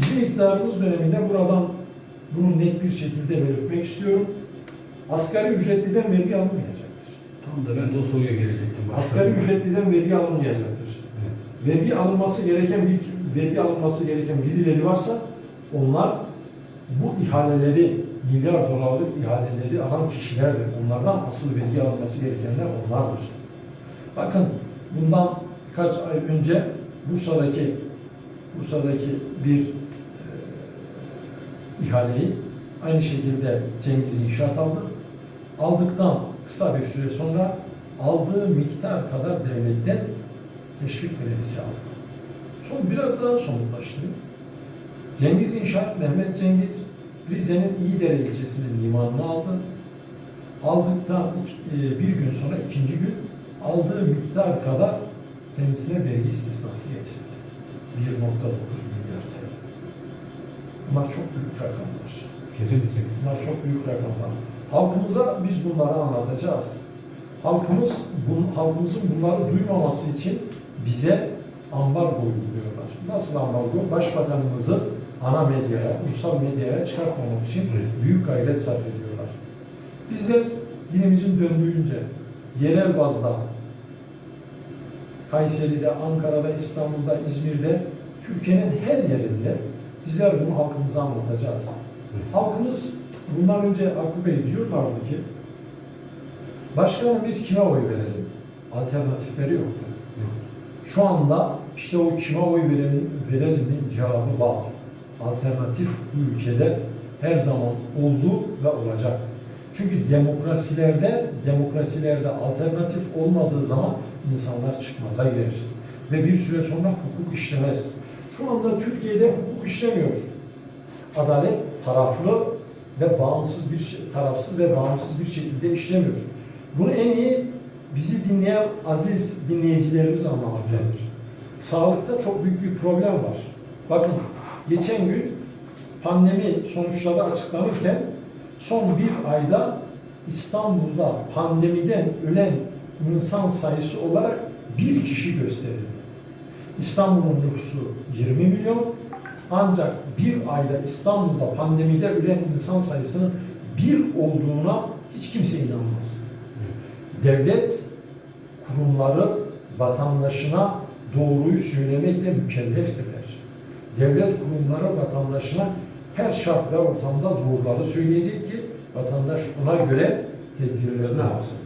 Bizim iktidarımız döneminde buradan bunu net bir şekilde belirtmek istiyorum. Asgari ücretliden vergi alınmayacaktır. Tam da ben de o soruya gelecektim. Asgari ücretliden vergi alınmayacaktır. Evet. Vergi alınması gereken bir vergi alınması gereken birileri varsa onlar bu ihaleleri milyar dolarlık ihaleleri alan kişilerdir. Onlardan asıl vergi alınması gerekenler onlardır. Bakın bundan birkaç ay önce Bursa'daki Bursa'daki bir ihaleyi aynı şekilde Cengiz İnşaat aldı. Aldıktan kısa bir süre sonra aldığı miktar kadar devletten teşvik kredisi aldı. Son biraz daha somutlaştı. Cengiz İnşaat, Mehmet Cengiz Rize'nin İyidere ilçesinin limanını aldı. Aldıktan e, bir gün sonra ikinci gün aldığı miktar kadar kendisine vergi istisnası getirildi. 1.9 milyar TL. Bunlar çok büyük rakamlar. Kesinlikle. Bunlar çok büyük rakamlar. Halkımıza biz bunları anlatacağız. Halkımız, bun, halkımızın bunları duymaması için bize ambargo uyguluyorlar. Nasıl ambargo? Başbakanımızı ana medyaya, ulusal medyaya çıkartmamak için Evet. büyük gayret sarf ediyorlar. Bizler dilimizin döndüğünce yerel bazda Kayseri'de, Ankara'da, İstanbul'da, İzmir'de, Türkiye'nin her yerinde bizler bunu halkımıza anlatacağız. Evet. Halkımız bundan önce Hakkı Bey diyorlardı ki başkanım biz kime oy verelim? Alternatifleri yoktu. Yok. Şu anda işte o kime oy verelim, verelimin cevabı var. Alternatif bu ülkede her zaman oldu ve olacak. Çünkü demokrasilerde, demokrasilerde alternatif olmadığı zaman insanlar çıkmaza girer. Ve bir süre sonra hukuk işlemez. Şu anda Türkiye'de hukuk işlemiyor. Adalet taraflı ve bağımsız bir tarafsız ve bağımsız bir şekilde işlemiyor. Bunu en iyi bizi dinleyen aziz dinleyicilerimiz anlamaktadır. Sağlıkta çok büyük bir problem var. Bakın geçen gün pandemi sonuçları açıklanırken son bir ayda İstanbul'da pandemiden ölen insan sayısı olarak bir kişi gösterildi. İstanbul'un nüfusu 20 milyon ancak bir ayda İstanbul'da pandemide ölen insan sayısının bir olduğuna hiç kimse inanmaz. Devlet kurumları vatandaşına doğruyu söylemekle mükelleftirler. Devlet kurumları vatandaşına her şart ve ortamda doğruları söyleyecek ki vatandaş ona göre tedbirlerini alsın.